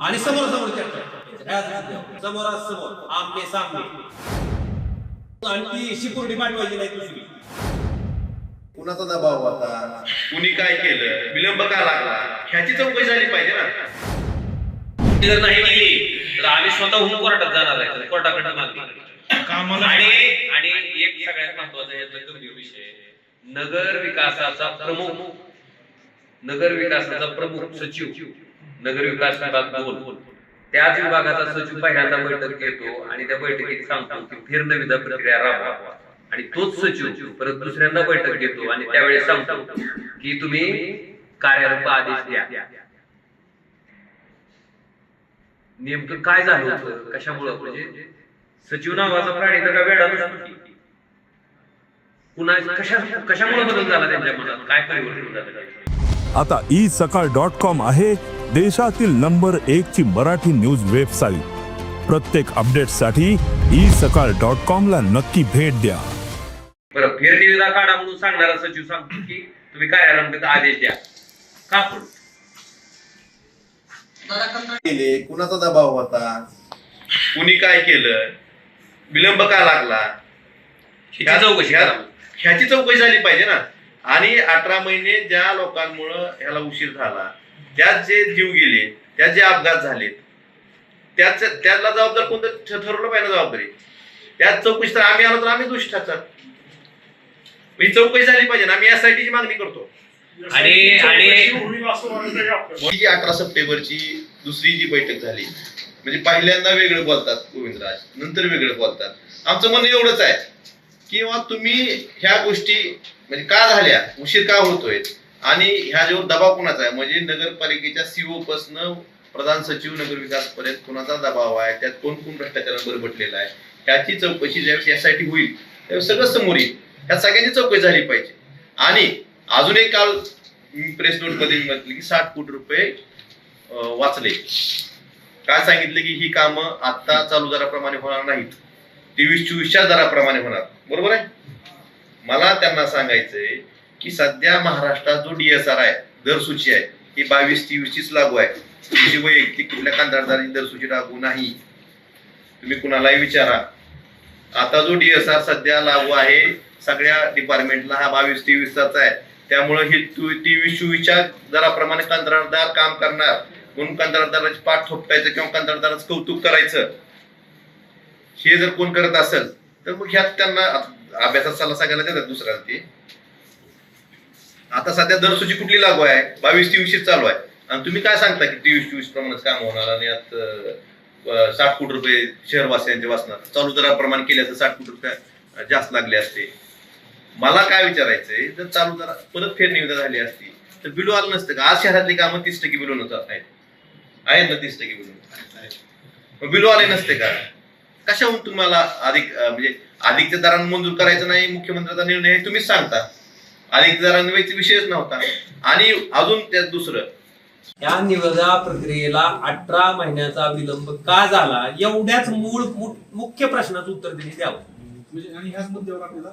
आणि समोर समोर चर्चा. समोरासमोर आमने सामने. आणि ती शिकुर्डी पाठवायची नाही दुसरी. कुणाचा दबाव होता? कुणी काय केलं? विलंब का लागला? ह्याची चौकशी झाली पाहिजे ना. ती जर नाही केली तर आम्ही स्वतःहून कोर्टात जाणार आहे. कोर्टाकडे मागणी आणि आणि एक सगळ्यात महत्त्वाचा याचा गंभीर विषय नगर विकासाचा प्रमुख. नगर विकासाचा प्रमुख सचिव. नगर विकास विभाग दोन. त्याच विभागाचा सचिव पहिल्यांदा बैठक घेतो आणि त्या बैठकीत सांगतो की फिरनविधा प्रक्रिया राबवा. आणि तोच सचिव परत दुसऱ्यांदा बैठक घेतो आणि त्यावेळेस सांगतो की तुम्ही कार्यारूप आदेश द्या. नेमकं काय झालं होतं? कशामुळं? म्हणजे सचिव नावाचा प्राणी तर का वेळा पुन्हा कशा कशामुळे बदल झाला त्यांच्या मनात? काय परिवर्तन झालं? आता ई सकाळ डॉट कॉम आहे देशातील नंबर एक ची मराठी न्यूज वेबसाईट. प्रत्येक अपडेटसाठी ई सकाळ डॉट कॉम ला नक्की भेट द्या. बरं फेरनिविदा काढा म्हणून सांगणारा सचिव सांगतो की तुम्ही कार्यारंभ आदेश द्या. का पण केले कुणाचा दबाव होता? कुणी काय केलं? विलंब का लागला? चौकशी ह्या- करा. ह्याची चौकशी झाली पाहिजे ना. आणि अठरा महिने ज्या लोकांमुळं ह्याला उशीर झाला त्यात जे जीव गेले त्यात जे अपघात झाले त्याच त्याला जबाबदार कोणतं ठरवलं पाहिजे जबाबदारी? त्यात चौकशी तर आम्ही आलो तर आम्ही दोष ठरतात. ही चौकशी झाली पाहिजे ना आम्ही यासाठीची मागणी करतो. आणि आणि जी अठरा सप्टेंबरची दुसरी जी बैठक झाली म्हणजे पहिल्यांदा वेगळं बोलतात गोविंदराज नंतर वेगळं बोलतात. आमचं म्हणणं एवढंच आहे किंवा तुम्ही ह्या गोष्टी म्हणजे का झाल्या? उशीर का होतोय? आणि ह्या जेव्हा दबाव कोणाचा आहे? म्हणजे नगरपालिकेच्या सीओ पासन प्रधान सचिव नगर विकास पर्यंत कोणाचा दबाव आहे? त्यात कोण कोण भ्रष्टाचारावर बरबटलेला आहे? ह्याची चौकशी ज्यावेळेस यासाठी होईल त्यावेळेस सगळं समोर येईल. ह्या सगळ्यांची चौकशी झाली पाहिजे. आणि अजून एक काल प्रेस नोटमध्ये म्हटलं की साठ कोटी रुपये वाचले. काय सांगितले की ही कामं आता चालू दराप्रमाणे होणार नाहीत. तेवीस चोवीसच्या दराप्रमाणे होणार. बरोबर आहे? मला त्यांना सांगायचंय की सध्या महाराष्ट्रात जो डीएसआर आहे दर सूची आहे ही बावीस तेवीसचीच लागू आहे. तुमची वैयक्तिक कुठल्या कंत्राटदारांनी दर सूची लागू नाही. तुम्ही कुणालाही विचारा. आता जो डीएसआर सध्या लागू आहे सगळ्या डिपार्टमेंटला हा बावीस तेवीसचाच आहे. त्यामुळे हे तेवीस चोवीसच्या दराप्रमाणे कंत्राटदार काम करणार. म्हणून कंत्राटदाराची पाठ थोपटायचं किंवा कंत्राटदाराचं कौतुक करायचं. हे जर कोण करत असेल तर मग ह्यात त्यांना अभ्यासात सल्ला सांगायला देतात दुसऱ्या ते आता सध्या दरसूची कुठली लागू आहे? बावीस तेवीसशे चालू आहे. आणि तुम्ही काय सांगता की तेवीस चोवीस प्रमाणात काम होणार आणि यात साठ कोटी रुपये शहरवासियांचे वाचणार? चालू दराप्रमाणे केले तर साठ कोटी रुपये जास्त लागले असते. मला काय विचारायचंय जर चालू दरा परत फेरनिविदा झाली असती तर बिलो आलं नसतं का? आज शहरातली कामं तीस टक्के बिलो नसतात आहेत. आहेत ना तीस टक्के बिलो? बिलो आले नसते का? कशाहून तुम्हाला अधिक म्हणजे अधिकच्या दरानं मंजूर करायचं नाही मुख्यमंत्र्याचा निर्णय हे तुम्हीच सांगता. अधिक दरानं व्हायचा विषयच नव्हता. आणि अजून त्यात दुसरं. या निविदा प्रक्रियेला अठरा महिन्याचा विलंब का झाला? एवढ्याच मूळ मुख्य प्रश्नाचं उत्तर त्यांनी द्यावं. म्हणजे आणि समोर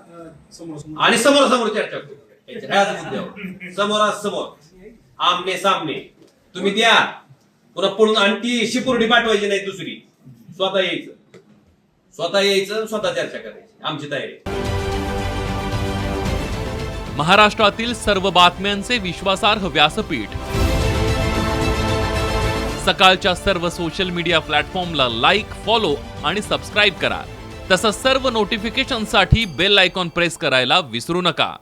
समोर आणि समोर समोर चर्चा करू. याच्या ह्याच मुद्द्यावर. समोरासमोर आमने सामने. तुम्ही द्या. पुन्हा पळून आणि ती शिपुर्डी पाठवायची नाही दुसरी. स्वतः यायचं. स्वतः यायचं स्वतः चर्चा करायची. आमची तयारी. महाराष्ट्रातील सर्व बातम्यांचे विश्वासार्ह व्यासपीठ. सकाळच्या सर्व सोशल मीडिया प्लॅटफॉर्मला लाईक फॉलो आणि सबस्क्राईब करा. तसंच सर्व नोटिफिकेशनसाठी बेल आयकॉन प्रेस करायला विसरू नका.